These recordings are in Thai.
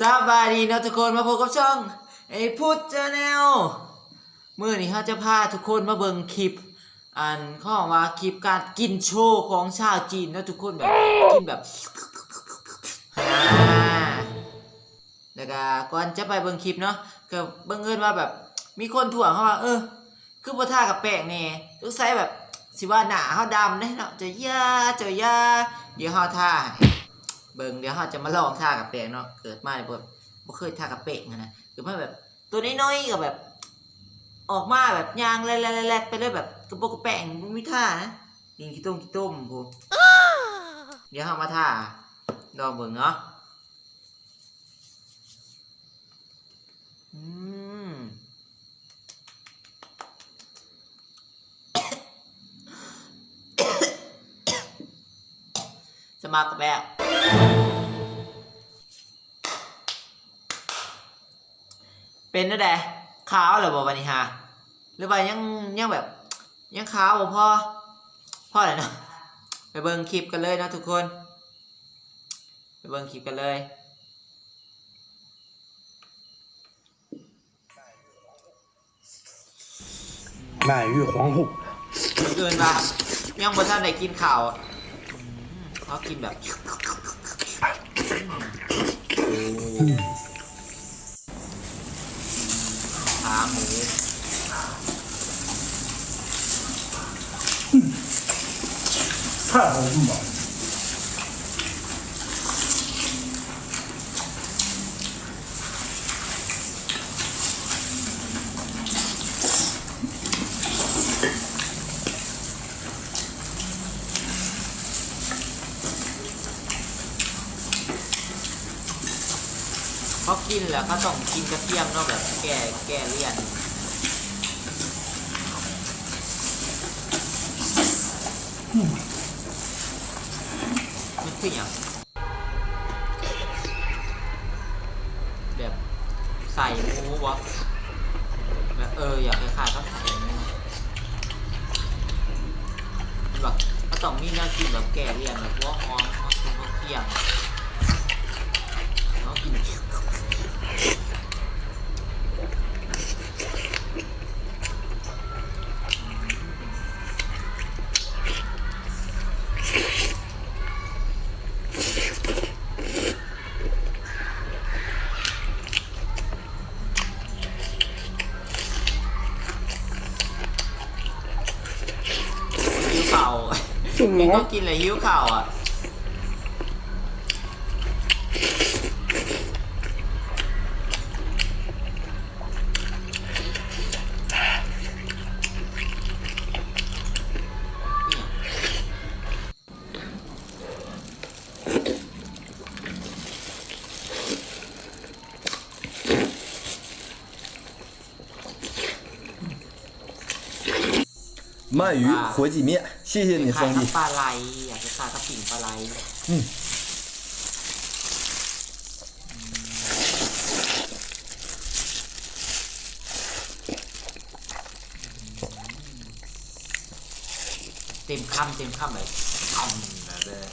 สบายดีนะทุกคนมาพบกับช่องไอ้พุทธชาแนลเมื่อนี้เขาจะพาทุกคนมาเบิ่งคลิป อันขาบอว่าคลิปการกินโชว์ของชาวจีนนะทุกคนแบบกินแบบอ่าแล้วก็ก่อนจะไปเบิ่งคลิปเนาะก็เบิ่งเอิญว่าแบบมีคนถ่วงเขาว่าเออ คือบ่ท่ากับแป้งแน่ต้องใส่แบบสิว่าหนาเฮาดำเด้เนาะจะยาจะยาเดี๋ยวเฮาท่าให้ เบิ่งเดี๋ยวเฮาจะมาลองท่ากับแป้งเนาะเกิดมาเนี่ยบ่บ่เคยท่ากับแปะนะคือมาแบบ ตัวน้อยๆกับแบบ ออกมาแบบยางแลดๆๆไปเลยแบบกระโปรงกระแป้งบ่มีท่านะกินขี้ต้มขี้ต้มพูเดี๋ยวเฮามาท่าลองเบิ่งเนาะอืมสมัครแบบ เป็นนั่แหลขาวหรือบอกวันนี้ฮะหรือว่ายังยังแบบ ยังขาวบ่พ่อพ่ออะไรนะไปเบิ่งคลิปกันเลยนะทุกคน ไปเบิ่งคลิปกันเลยนายอยู่ของหุบเกินปะยังบ่ทันไหนกินข่าวเขากินแบบ 嗯。啊太好用了 กินแล้วเขาต้องกินกระเทียมเนาะแบบแก้แก้เลี่ยนมันคืออย่างแบบใส่หมูวะแบบเอออยากคล้ายๆเขาใส่หมูแบบเขาต้องมีแนวกินแบบแก่เลี่ยนแบบหัวหอมหัวชุ่มหัวเคียง มีก็กินอะไรหิ้วเข่าวอะ 鳗鱼火鸡面，谢谢你 ขาย 兄 กับ 弟。 ปลาไหลอยากจะขายกับปิ่งปลาไหล อืม เต็มคำเต็มคำเลยคำนะเด้อ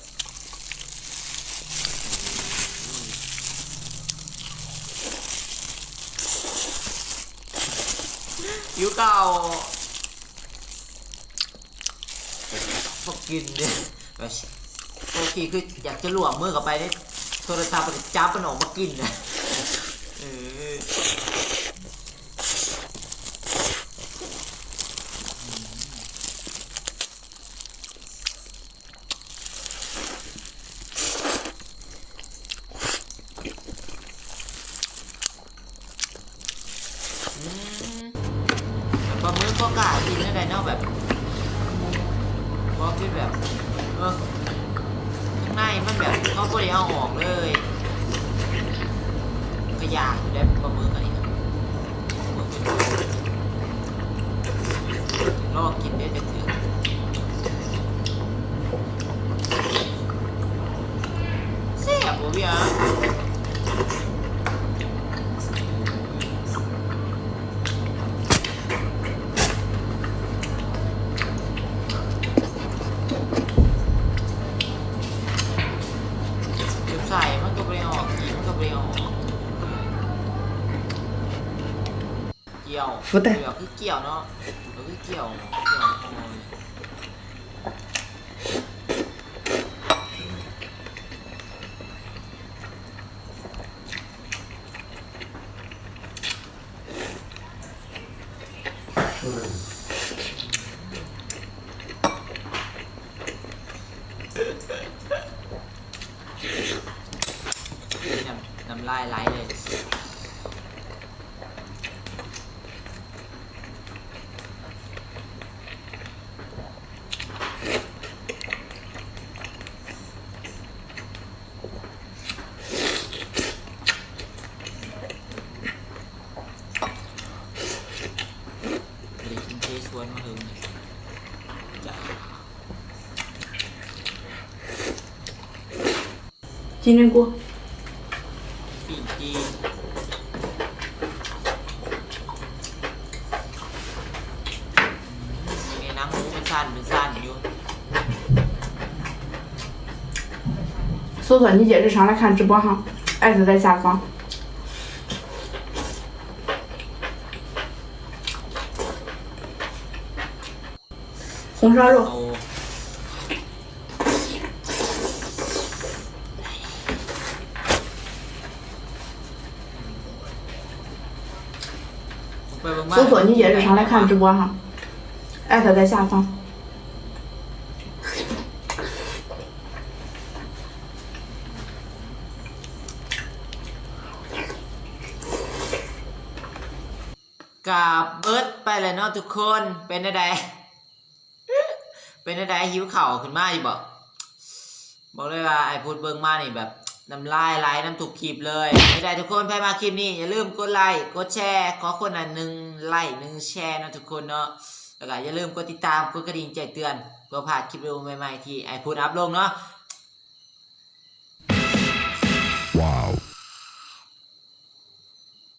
หิวเก่า พวกกินเนี่ยโอเคคืออยากจะหลวมมือกับไปเนี่ยโทรศัพท์มันจับมันออกมากินนะเออปลาหมึกก็กล้ากินได้ไรเนาะแบบ บอกที่แบบ เออข้างในมันแบบเขาก็เลยเอาออกเลยก็ยากอยู่ได้ปลาหมึกอะไรนะปลาหมึกเป็นตัวลองกินได้จะถึงเสียบบ่พี่อะ เดี๋ยวใส่มันก็ไปออกอีกมันก็ไปออก กี่ยว福袋เกี่ยวคือเกี่ยวเนาะเออคือเกี่ยวเกี่ยวโอ้ยน้ำน้ำลายไหลเลย 金针菇搜索你姐日常来看直播哈，艾特在下方。红烧肉。搜索妮姐日常来看直播哈，艾特在下方。 กาบเบิร์ดไปเลยเนาะทุกคนเป็นอะไร เป็นอะไรหิวเข่าวขึ้นมาอีกบอกบอกเลยว่าไอ้พูดเบิ่งมานี่แบบ น้ำลายไหลน้ำถูกขีบเลยไม่ได้ทุกคนใครมาคลิปนี้อย่าลืมกดไลค์กดแชร์ ขอคนละหนึ่งไลค์หนึ่งแชร์นะทุกคนเนาะแล้วก็อย่าลืมกดติดตามกดกระดิ่งแจ้งเตือนเพื่อผ่านคลิปวิดีโอใหม่ๆที่ไอพูดอัพลงเนาะ